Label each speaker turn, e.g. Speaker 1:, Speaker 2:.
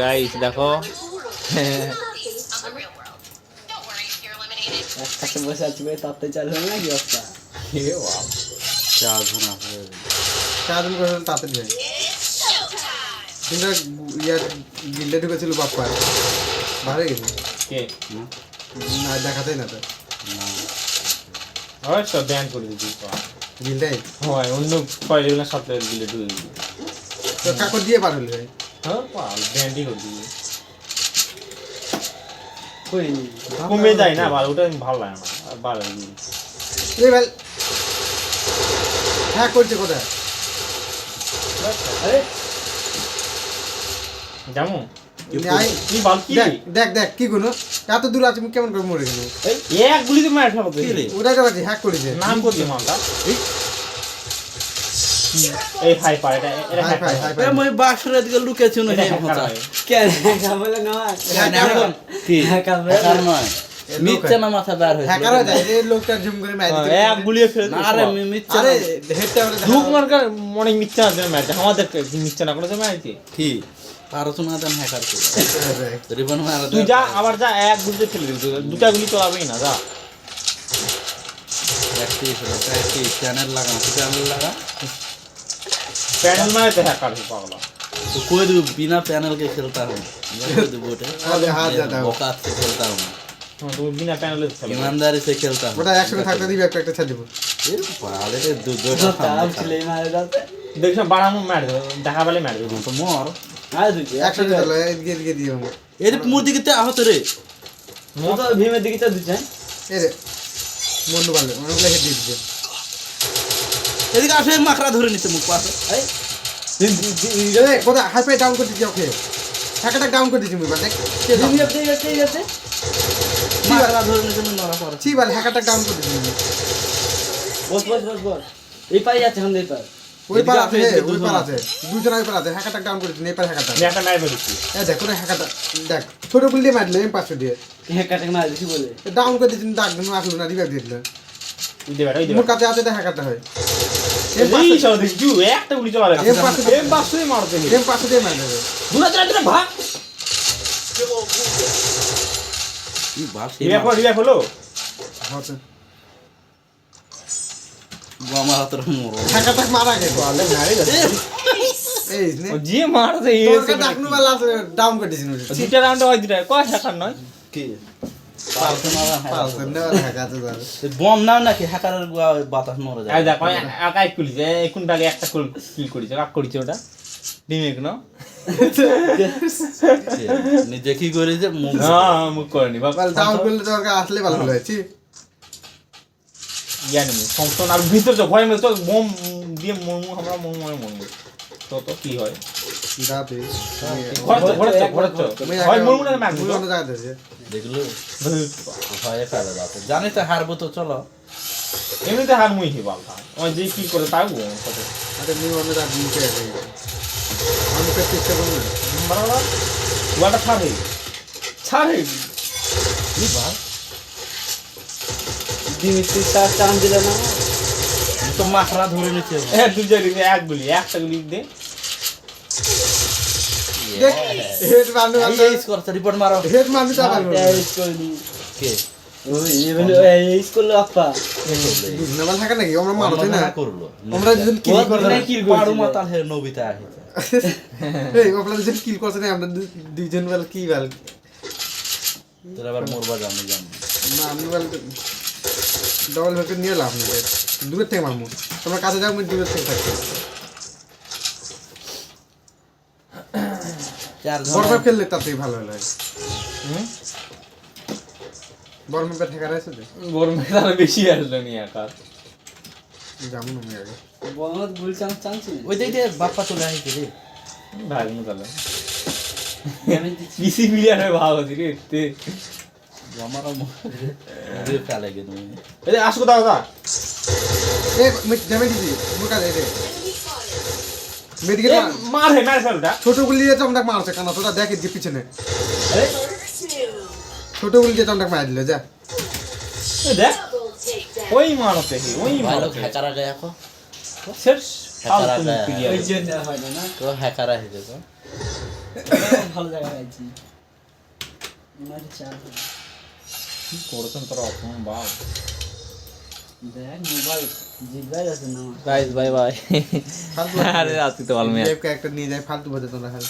Speaker 1: Guys দেখো
Speaker 2: একসাথে বসে আছি ভাই তাতে চালু হবে না কি অবস্থা
Speaker 3: আছে
Speaker 4: চারজন করে তাড়াতাড়ি যায় কিন্তু ইয়ার গিল্ডে ঢুকেছিল বাপ্পার ভালো গেছে
Speaker 1: কে
Speaker 4: না দেখাতেই না তো
Speaker 1: অবশ্য ব্যান করে দিবি।
Speaker 4: গিল্ডাই
Speaker 1: হয় অন্য কয়েকজন সপ্তাহে দিলে ঢুকে
Speaker 4: তো কাকর দিয়ে পার হলি
Speaker 1: হ্যাঁ কমে যায় না ভালো ওটা ভালো লাগে না আর ভালো
Speaker 4: হ্যাঁ করছে কোথায়
Speaker 1: যেমন
Speaker 4: দেখ দেখ কি গুলো এত দূর আছে কেমন করে মরে গেল
Speaker 1: এক গুলিতে মার ফেলো
Speaker 3: কি
Speaker 4: ওটাই তো হ্যাক করেছে
Speaker 1: নাম করছি মালটা এই হাই পাই এটা এটা
Speaker 4: হাই
Speaker 1: hack
Speaker 4: ফাই। হাই
Speaker 3: এ
Speaker 4: ফাই
Speaker 3: মই বাক্সরে দিকে লুকেছি না হে
Speaker 1: hacker
Speaker 2: কেন? বলে নয়
Speaker 3: কি?
Speaker 2: হ্যাকার
Speaker 3: হ্যাকার নয়। মিথ্যা না মাথা বার হয়েছে।
Speaker 4: হ্যাকার হয়ে যায়? এই লোকটা ঝুম করে ম্যাচ
Speaker 1: এক গুলিয়ে ফেলে
Speaker 3: আরে মিথ্যা
Speaker 4: আরে হেডটা
Speaker 1: ধুক মার্কার অনেক মিথ্যা আছে ম্যাচ? আমাদের মিথ্যা না করে ম্যাচ?
Speaker 3: কি? পারছ দেন হ্যাকার করে রিবন মারা
Speaker 1: তুই যা আবার যা এক গুলিতে ফেলে দিবি। দুটা গুলি তো চলাবেই না যা।
Speaker 3: প্র্যাকটিস চ্যানেল লাগা চ্যানেল লাগা
Speaker 1: প্যানেল মারে তো হ্যাকার পাগলা
Speaker 3: तो कोई भी बिना पैनल के खेलता हूँ कोई भी बोटे
Speaker 4: अरे हाथ जाता है वो।
Speaker 3: औकात से खेलता हूँ
Speaker 1: হ্যাঁ, তুমি বিনা প্যানেলে খেলো
Speaker 3: ईमानदारी से खेलता हूँ
Speaker 4: ওটা একসঙ্গে থাকতে দিবি একটা একটা ছেড়ে দেবো
Speaker 3: ये बाले रे दो दो
Speaker 2: তো
Speaker 3: टा
Speaker 2: তাও
Speaker 3: सामने
Speaker 2: ছিল মারে দাতে
Speaker 1: দেখছ বাড়ামো মার দেখা পেলে মার দেবো
Speaker 3: खा। तो मोर
Speaker 2: আরে দুই
Speaker 4: একসঙ্গে চলো এদিকে এদিকে দিয়ে দেবো
Speaker 3: ये रे मुर्दी कितने आहत रे
Speaker 2: ও তো ভীমের দিকে তো দুজন
Speaker 4: এই রে মন্ডু ভালো অনেকগুলো হেড দিয়ে দিচ্ছে
Speaker 3: এদিকে আসে মাকড়া ধরে নিছে মুখ পাশে
Speaker 4: কোথায় হাই ফাই ডাউন করে দিচ্ছি ওকে হ্যাকারটা ডাউন করে দিচ্ছি
Speaker 2: আপনি ঠিক আছে
Speaker 3: মাকড়া ধরে মুখ নড়া পড়ে
Speaker 4: ডাউন করে দিচ্ছি মুই।
Speaker 2: বস বস বস বস। এই পাই যাচ্ছে এখন এই পাই
Speaker 4: ওই পার আছে
Speaker 3: আছে,
Speaker 4: ওই পার
Speaker 3: আছে।
Speaker 4: আছে। দুজন ওই পার আছে হ্যাকারটা ডাউন করে এই পার হ্যাকারটা
Speaker 1: আমি একটা মার বেরোচ্ছি
Speaker 4: দেখ কোথায় হ্যাকারটা দেখ ছোট গুলি দিয়ে মারলে এম পাঁচশো দিয়ে।
Speaker 2: হ্যাকারটাকে মার দিছি বলে।
Speaker 4: ডাউন করে ডাক দিন আসলো না রিভাইভ দিয়ে দিল।
Speaker 1: ওই দেবে।
Speaker 4: মোর কাছে আছে হয়।
Speaker 1: এই সব দেখছু একটা গুলি চলা
Speaker 4: এম পাঁচশো দিয়ে
Speaker 1: এম পাঁচশোই মারতে
Speaker 4: এম পাঁচশো দিয়ে মার দেবে
Speaker 1: দুটা দুটা দুটা ভাগ।
Speaker 3: কি বাপ সে
Speaker 1: রিয়া পড় রিয়া হলো?
Speaker 4: হচ্ছে।
Speaker 3: আমার হাতের মোর
Speaker 4: হ্যাকারটা মারা গেছে।
Speaker 1: বলে মারে
Speaker 4: এই
Speaker 1: যে মারছে এই
Speaker 4: ডাকনু বালা ডাউন করে দিছি নুরে
Speaker 1: রাউন্ড হয় দুটা কয় হ্যাকার নয়?
Speaker 3: কি? বম নাকি হ্যাকারের বাতাস যায়।
Speaker 1: দেখ একটা কিল করেছে কাক করেছে ওটা। ডিমেক না?
Speaker 3: নিজে কি করে যে মুখ
Speaker 1: হ্যাঁ মুখ করেনি বাবা
Speaker 4: ডাউন করলে আসলে ভালো হলো
Speaker 1: আর ভিতর ভয় মেয়ে তো বোম দিয়ে মরমু আমরা মরমু মরে মরমু। তো কি হয়?
Speaker 4: গাতে
Speaker 1: ঘরে তো ঘরে তো ঘরে তো হয় মরমু না ম্যাক
Speaker 4: মুই অন্য জায়গা দিছে
Speaker 3: দেখল ভয়ে ফেলে যাতে জানি তো হারবো তো চলো।
Speaker 1: এমনিতে হার মুই হি বালতা ওই যে কি করে তাও কত
Speaker 4: আরে মুই অন্য জায়গা মুখে আছে। আমি তো চেষ্টা করব না।
Speaker 1: ওয়াটা ছাড়ে। ছাড়ে?
Speaker 3: কি বার
Speaker 2: দিমিত্রি স্যার চান দিল না?
Speaker 3: তো মাকড়া ধরে নিচ্ছে।
Speaker 1: এ দুই এক গুলি একটা গুলি দে।
Speaker 4: দেখ হেড
Speaker 3: করতে রিপোর্ট মারো
Speaker 4: হেড তা ভালো
Speaker 3: কে
Speaker 4: দুইজন বেল কি বেল
Speaker 3: তোর আবার মরবা জানি জানি
Speaker 4: না আমি বেল ডবল ভেক্টর নিয়ে লাভ নেই দূরের থেকে মারমু তোমরা কাছে যাও আমি দূরের থেকে থাকছি ম্যাপ খেললে তার থেকে ভালো হলো
Speaker 1: হুম?
Speaker 4: বড় ম্যাপে ঠেকা রয়েছে তো
Speaker 1: গরমে তার বেশি আসলো নি একা।
Speaker 4: যাব না আমি আগে।
Speaker 2: বলত ভুল চান্স চান্স
Speaker 3: ওই দিকে বাপ্পা চলে আহিছে রে।
Speaker 1: ভাগ মু তাহলে মিলিয়ন হয়ে ভাগ হচ্ছে রে তে।
Speaker 3: আমারও মরে ফেলে গে তুমি
Speaker 1: এই আসো কোথাও কোথা
Speaker 4: এ ড্যামেজ দিছি মোর কাছে এই মেডিকেল
Speaker 1: মার হে মার ফেলটা।
Speaker 4: ছোট গুলি দিয়ে চমড়াক মারছে কানা? তোরা দেখে যে পিছনে। ছোট গুলি দিয়ে চমড়াক মার দিল যা।
Speaker 1: দেখ। ওই মারতে হি ওই
Speaker 3: ভালো হ্যাকার আগে এখন।
Speaker 1: শেষ
Speaker 3: হ্যাকার আগে।
Speaker 2: ওই জন্য হয় না
Speaker 3: তো হ্যাকার আহিছে তো
Speaker 2: ভালো জায়গা পাইছি
Speaker 5: কি করেছেন তোরা অপমান বাপ
Speaker 2: দেখ মোবাইল জিজ্ঞাসা আছে না আমার
Speaker 1: গাইস বাই বাই
Speaker 4: ফালতু
Speaker 1: আরে আজকে তো ভালো ম্যাচ
Speaker 4: ক্যারেক্টার নিয়ে যায় ফালতু বাজে তোমরা খালি